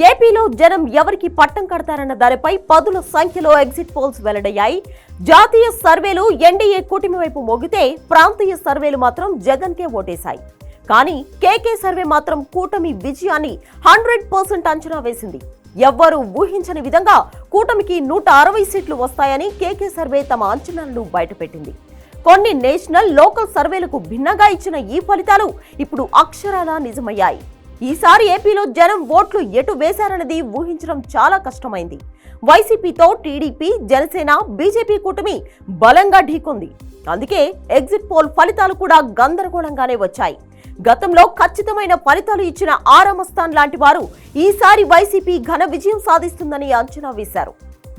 ఏపీలో జనం ఎవరికి పట్టం కడతారన్న దానిపై పదుల సంఖ్యలో ఎగ్జిట్ పోల్స్ వెల్లడయ్యాయి. జాతీయ సర్వేలు ఎన్డీఏ కూటమి వైపు మోగితే ప్రాంతీయ సర్వేలు మాత్రం జగన్కే ఓటేశాయి. కానీ కేకే సర్వే మాత్రం కూటమి విజయాన్ని హండ్రెడ్ పర్సెంట్ అంచనా వేసింది. ఎవ్వరూ ఊహించని విధంగా కూటమికి నూట అరవై సీట్లు వస్తాయని కేకే సర్వే తమ అంచనాలను బయటపెట్టింది. కొన్ని నేషనల్ లోకల్ సర్వేలకు భిన్నంగా ఇచ్చిన ఈ ఫలితాలు ఇప్పుడు అక్షరాలా నిజమయ్యాయి. ఈసారి ఏపీలో జనం ఓట్లు ఎటు వేశారన్నది ఊహించడం చాలా కష్టమైంది. వైసీపీతో టీడీపీ జనసేన బీజేపీ కూటమి బలంగా ఢీకొంది. అందుకే ఎగ్జిట్ పోల్ ఫలితాలు కూడా గందరగోళంగానే వచ్చాయి. గతంలో ఖచ్చితమైన ఫలితాలు ఇచ్చిన ఆరామస్థాన్ లాంటి వారు ఈసారి వైసీపీ ఘన విజయం సాధిస్తుందని అంచనా వేశారు.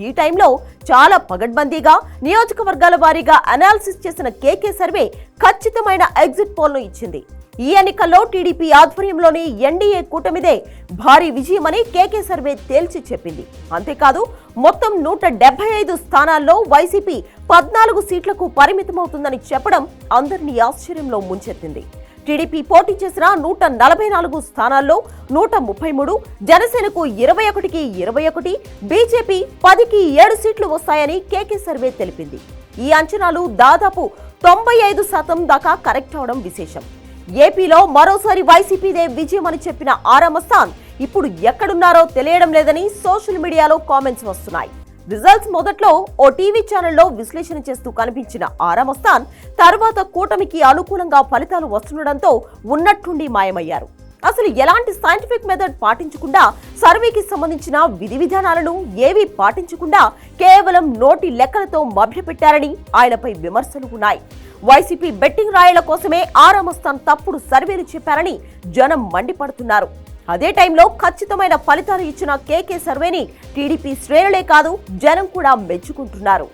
ఈ టైంలో చాలా పగడ్బందీగా నియోజకవర్గాల వారీగా అనాలిసిస్ చేసిన కేకే సర్వే ఖచ్చితమైన ఎగ్జిట్ పోల్ను ఇచ్చింది. ఈ ఎన్నికల్లో టీడీపీ ఆధ్వర్యంలోని ఎన్డీఏ కూటమిదే భారీ విజయమని కేకే సర్వే తేల్చి చెప్పింది. అంతేకాదు మొత్తం నూట డెబ్బై ఐదు స్థానాల్లో వైసీపీ పద్నాలుగు సీట్లకు పరిమితమవుతుందని చెప్పడం అందరినీ ఆశ్చర్యంలో ముంచెత్తింది. టీడీపీ పోటీ చేసిన నూట నలభై నాలుగు స్థానాల్లో నూట ముప్పై మూడు జనసేనకు ఇరవై ఒకటికి ఇరవై ఒకటి బీజేపీ పదికి ఏడు సీట్లు వస్తాయని కేకే సర్వే తెలిపింది. ఈ అంచనాలు దాదాపు తొంభై ఐదు శాతం దాకా కరెక్ట్ అవడం విశేషం. ఏపీలో మరోసారి వైసీపీదే విజయం అని చెప్పిన ఆరామస్థాన్ ఇప్పుడు ఎక్కడున్నారో తెలియడం లేదని సోషల్ మీడియాలో కామెంట్స్ వస్తున్నాయి. రిజల్ట్స్ మొదట్లో ఓ టీవీ ఛానల్లో విశ్లేషణ చేస్తూ కనిపించిన ఆరామస్థాన్ తర్వాత కూటమికి అనుకూలంగా ఫలితాలు వస్తుండడంతో ఉన్నట్టుండి మాయమయ్యారు. అసలు ఎలాంటి సైంటిఫిక్ మెథడ్ పాటించకుండా సర్వేకి సంబంధించిన విధి విధానాలను ఏవీ పాటించకుండా కేవలం నోటి లెక్కలతో మభ్యపెట్టారని ఆయనపై విమర్శలు ఉన్నాయి. వైసీపీ బెట్టింగ్ రాయల కోసమే ఆరామస్థాన్ తప్పుడు సర్వేలు చెప్పారని జనం మండిపడుతున్నారు. అదే టైంలో ఖచ్చితమైన ఫలితాలు ఇచ్చిన కేకే సర్వేని టీడీపీ శ్రేణులే కాదు జనం కూడా మెచ్చుకుంటున్నారు.